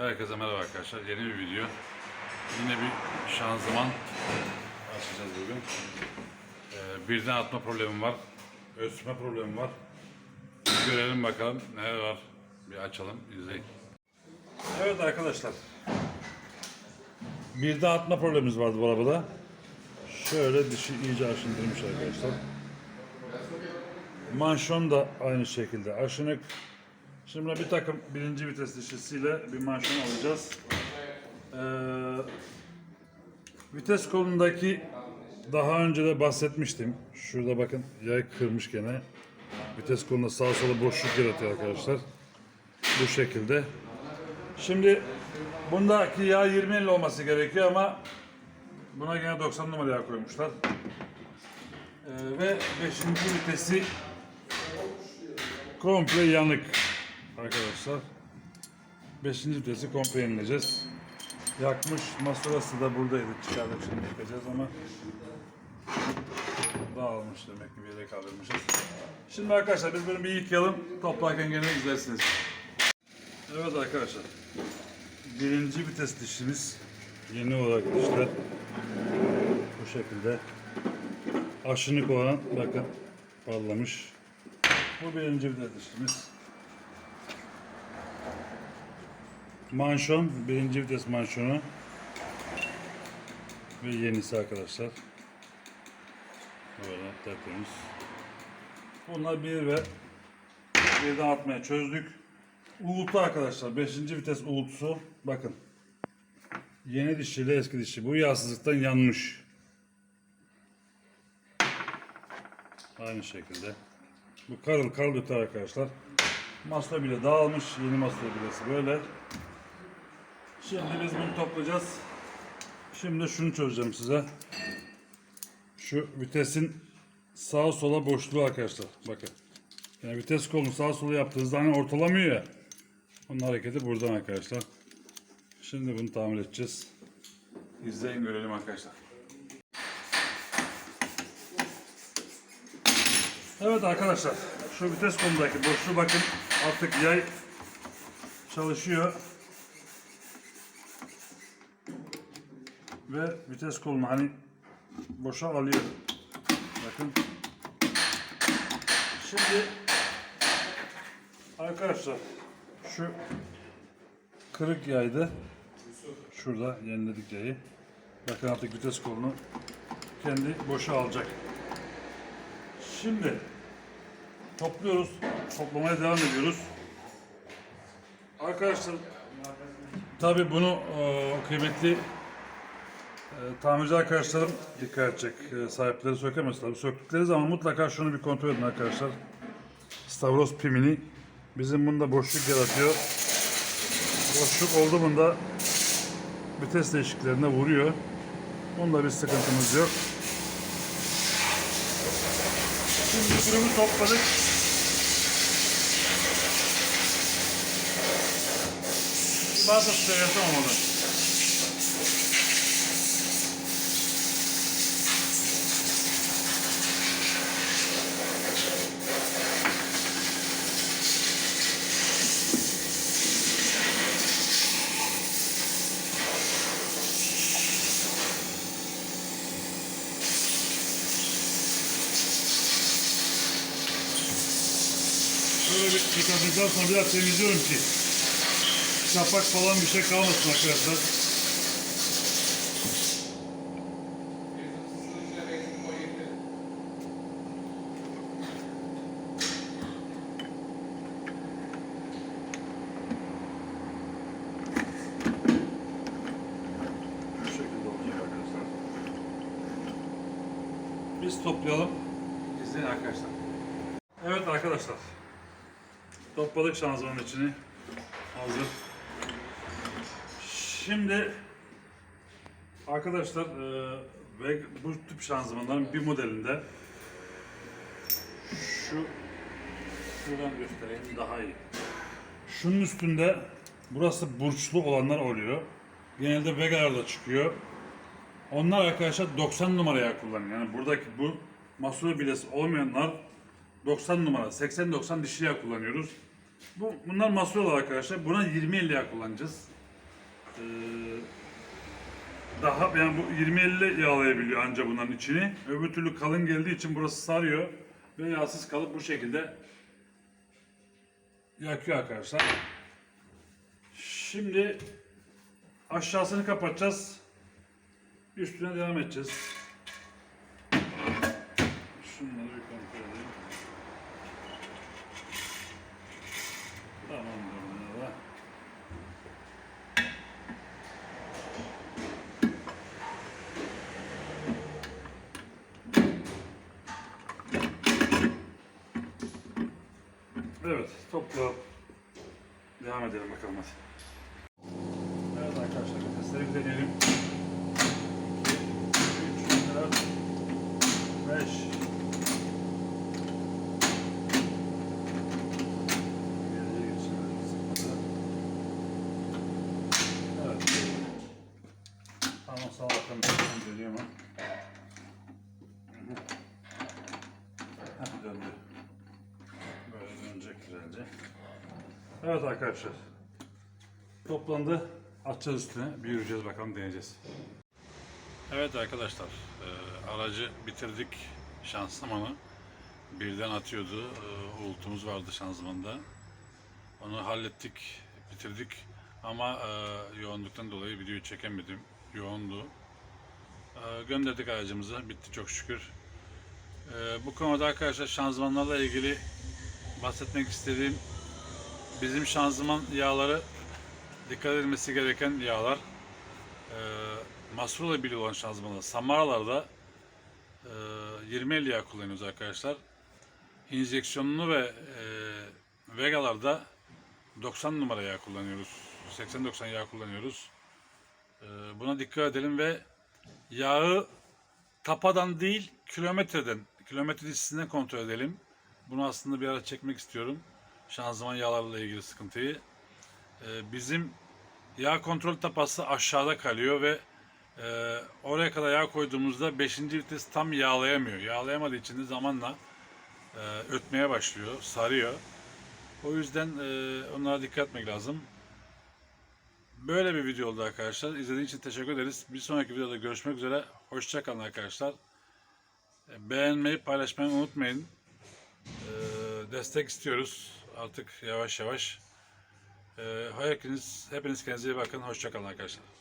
Herkese merhaba arkadaşlar. Yeni bir video. Yine bir şanzıman açacağız bugün. Ee, birden atma problemim var. Ölçme problemim var. Bir görelim bakalım neler var. Bir açalım, izleyin. Evet arkadaşlar. Birden atma problemimiz vardı bu arabada. Şöyle dişi iyice aşındırmış arkadaşlar. Manşon da aynı şekilde aşınık. Şimdi bir takım birinci vites dişisiyle bir manşon alacağız. Ee, vites kolundaki daha önce de bahsetmiştim. Şurada bakın yay kırmış gene. Vites kolunda sağa sola boşluk yaratıyor arkadaşlar. Bu şekilde. Şimdi bundaki yağ 20 50 olması gerekiyor ama buna gene 90 numara yağ koymuşlar. Ee, ve 5. vitesi komple yanık arkadaşlar. 5. vitesi komple yenileceğiz. Yakmış. Masurası da buradaydı. Çıkardık şimdi yakacağız ama dağılmış demek ki bir yere kaldırmışız. Şimdi arkadaşlar biz bunu bir yıkayalım. Toplarken gene izlersiniz. Evet arkadaşlar. Birinci vites dişimiz yeni olarak işte bu şekilde aşınık olan bakın parlamış. Bu birinci vites dişimiz. Manşon, birinci vites manşonu ve yenisi arkadaşlar. Böyle tertemiz. Bunlar bir ve birden atmaya çözdük. Uğultu arkadaşlar. Beşinci vites uğultusu. Bakın. Yeni dişiyle eski dişi. Bu yağsızlıktan yanmış. Aynı şekilde. Bu karıl karıl öter arkadaşlar. Masla bile dağılmış. Yeni masla bilesi böyle. Şimdi biz bunu toplayacağız. Şimdi şunu çözeceğim size. Şu vitesin sağa sola boşluğu arkadaşlar. Bakın. Yani vites kolunu sağa sola yaptığınızda hani ortalamıyor ya. Onun hareketi buradan arkadaşlar. Şimdi bunu tamir edeceğiz. İzleyin görelim arkadaşlar. Evet arkadaşlar. Şu vites kolundaki boşluğu bakın. Artık yay çalışıyor. Ve vites kolunu hani boşa alıyor. Bakın. Şimdi arkadaşlar şu kırık yaydı. Şurada yeniledik yayı. Bakın artık vites kolunu kendi boşa alacak. Şimdi topluyoruz. Toplamaya devam ediyoruz. Arkadaşlar tabi bunu e, kıymetli tamirci arkadaşlarım dikkat edecek. E, sahipleri sökemez tabi. Söktükleri zaman mutlaka şunu bir kontrol edin arkadaşlar. Stavros pimini bizim bunda boşluk yaratıyor. Boşluk oldu bunda vites değişikliklerine vuruyor. Bunda bir sıkıntımız yok. Şimdi durumu topladık. Bazı size yapamam onu. Böyle bir yıkadıktan sonra biraz temizliyorum ki şapak falan bir şey kalmasın arkadaşlar. Biz toplayalım. İzleyin arkadaşlar. Evet arkadaşlar. Topladık şanzımanın içini. Hazır. Şimdi arkadaşlar e, ve bu tip şanzımanların bir modelinde şu şuradan göstereyim daha iyi. Şunun üstünde burası burçlu olanlar oluyor. Genelde Vega'larda çıkıyor. Onlar arkadaşlar 90 numaraya kullanıyor. Yani buradaki bu masur bilesi olmayanlar 90 numara, 80-90 dişli yağ kullanıyoruz. Bu, bunlar masrol arkadaşlar. Buna 20-50 yağ kullanacağız. Ee, daha yani bu 20-50 yağlayabiliyor anca bunların içini. Öbür türlü kalın geldiği için burası sarıyor ve yağsız kalıp bu şekilde yakıyor arkadaşlar. Şimdi aşağısını kapatacağız. Üstüne devam edeceğiz. Şunları bir kontrol edeyim. Tamam bunlar. Evet, topla devam edelim bakalım hadi. Evet arkadaşlar, vitesleri bir deneyelim. 2, 3, 4, 5. Geriye geçelim. Sıkmadı. Evet. Tamam, sağ bakalım. Dönüyor mu? Heh, döndü. Güzelce. Evet arkadaşlar. Toplandı. Atacağız üstüne. Bir yürüyeceğiz bakalım deneyeceğiz. Evet arkadaşlar. e, aracı bitirdik. Şanzımanı. Birden atıyordu. E, uğultumuz vardı şanzımanda. Onu hallettik. Bitirdik. Ama e, yoğunluktan dolayı videoyu çekemedim. Yoğundu. E, gönderdik aracımızı. Bitti çok şükür. E, bu konuda arkadaşlar şanzımanlarla ilgili bahsetmek istediğim bizim şanzıman yağları dikkat edilmesi gereken yağlar. E, Masrurla birlikte olan şanzımanlar. Samaralarda e, 20 yağ kullanıyoruz arkadaşlar. İnjeksiyonlu ve e, Vega'larda 90 numara yağ kullanıyoruz. 80-90 yağ kullanıyoruz. E, buna dikkat edelim ve yağı tapadan değil kilometreden, kilometre dizisinden kontrol edelim. Bunu aslında bir ara çekmek istiyorum. Şanzıman yağlarla ilgili sıkıntıyı. Ee, bizim yağ kontrol tapası aşağıda kalıyor ve e, oraya kadar yağ koyduğumuzda 5. vites tam yağlayamıyor. Yağlayamadığı için de zamanla e, ötmeye başlıyor, sarıyor. O yüzden e, onlara dikkat etmek lazım. Böyle bir video oldu arkadaşlar. İzlediğiniz için teşekkür ederiz. Bir sonraki videoda görüşmek üzere. Hoşçakalın arkadaşlar. Beğenmeyi, paylaşmayı unutmayın. E, destek istiyoruz artık yavaş yavaş. E, hepiniz, hepiniz kendinize iyi bakın. Hoşçakalın arkadaşlar.